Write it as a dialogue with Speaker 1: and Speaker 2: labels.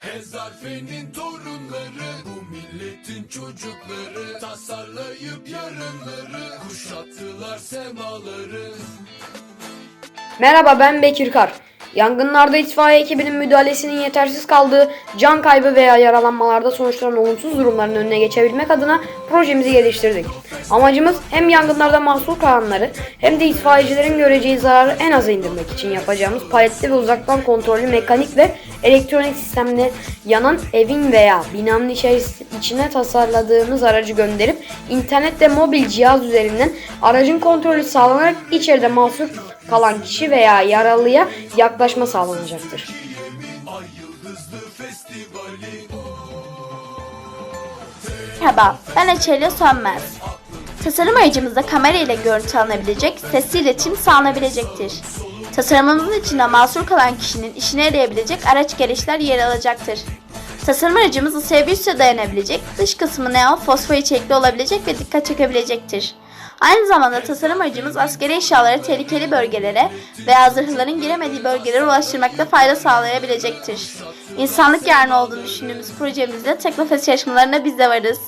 Speaker 1: Hezarfenin torunları milletin çocukları Tasarlayıp yarınları Kuşattılar semaları
Speaker 2: Merhaba ben Bekir Kar. Yangınlarda itfaiye ekibinin müdahalesinin yetersiz kaldığı can kaybı veya yaralanmalarda sonuçlanan olumsuz durumların önüne geçebilmek adına projemizi geliştirdik. Amacımız hem yangınlarda mahsur kalanları hem de itfaiyecilerin göreceği zararı en aza indirmek için yapacağımız paletli ve uzaktan kontrollü mekanik ve elektronik sistemle yanan evin veya binanın içine tasarladığımız aracı gönderip internet ve mobil cihaz üzerinden aracın kontrolü sağlanarak içeride mahsur kalan kişi veya yaralıya yaklaşma sağlanacaktır.
Speaker 3: Merhaba, ben Eçeli Sönmez. Tasarım aracımızda kamera ile görüntü alınabilecek, sesli iletişim sağlanabilecektir. Tasarımımızın içinde mahsur kalan kişinin işine yarayabilecek araç gereçler yer alacaktır. Tasarım aracımız ısıya bir süre dayanabilecek, dış kısmı neon fosfor içerikli olabilecek ve dikkat çekebilecektir. Aynı zamanda tasarım aracımız askeri eşyaları tehlikeli bölgelere veya zırhların giremediği bölgelere ulaştırmakta fayda sağlayabilecektir. İnsanlık yarını olduğunu düşündüğümüz projemizde Teknofest yarışmalarına biz de varız.